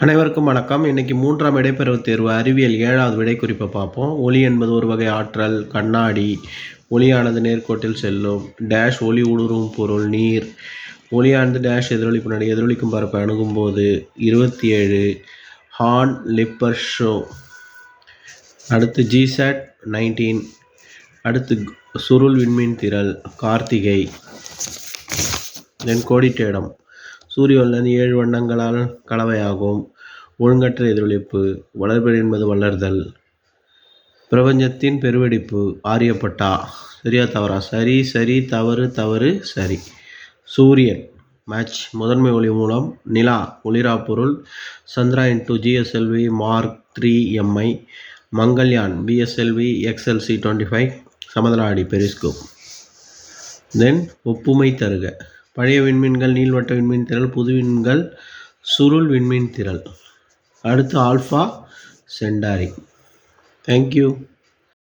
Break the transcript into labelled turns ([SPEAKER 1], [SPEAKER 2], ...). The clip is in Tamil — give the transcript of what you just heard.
[SPEAKER 1] அனைவருக்கும் வணக்கம். இன்றைக்கி மூன்றாம் இடைப்பெறவு தேர்வு அறிவியல் ஏழாவது விடை குறிப்பை பார்ப்போம். ஒளி என்பது ஒரு வகை ஆற்றல் கண்ணாடி. ஒளியானது நேர்கோட்டில் செல்லும். டேஷ் ஒளி ஊடுருவும் பொருள் நீர். ஒளியானது டேஷ் எதிரொலிப்பு நடை எதிரொலிக்கும் பரப்பை அணுகும் போது இருபத்தி ஏழு ஹான் லிப்பர் ஷோ. அடுத்து ஜிசாட் நைன்டீன் அடுத்து சுருள் விண்மீன் திரள் கார்த்திகை. தென் கோடிட்டேடம். சூரிய ஒளியானது ஏழு வண்ணங்களால் கலவையாகும். ஒழுங்கற்ற எதிரொலிப்பு வளர்பிறை என்பது வளர்தல். பிரபஞ்சத்தின் பெருவெடிப்பு ஆரியப்பட்டா. சரியா தவறா? சரி சரி தவறு தவறு சரி. சூரியன் மேட்ச் முதன்மை ஒளி மூலம் நிலா ஒளிரா பொருள் சந்திரா இன்டூ GSLV mark three Mi Mangalyaan PSLV XLC twenty five சமதலாடி periscope. தென் ஒப்புமை தருக. பழைய விண்மீன்கள் நீள்வட்ட விண்மீன் திரள் புது விண்கள் சுருள் விண்மீன் திரள். அடுத்து ஆல்ஃபா சென்டாரி தேங்க்யூ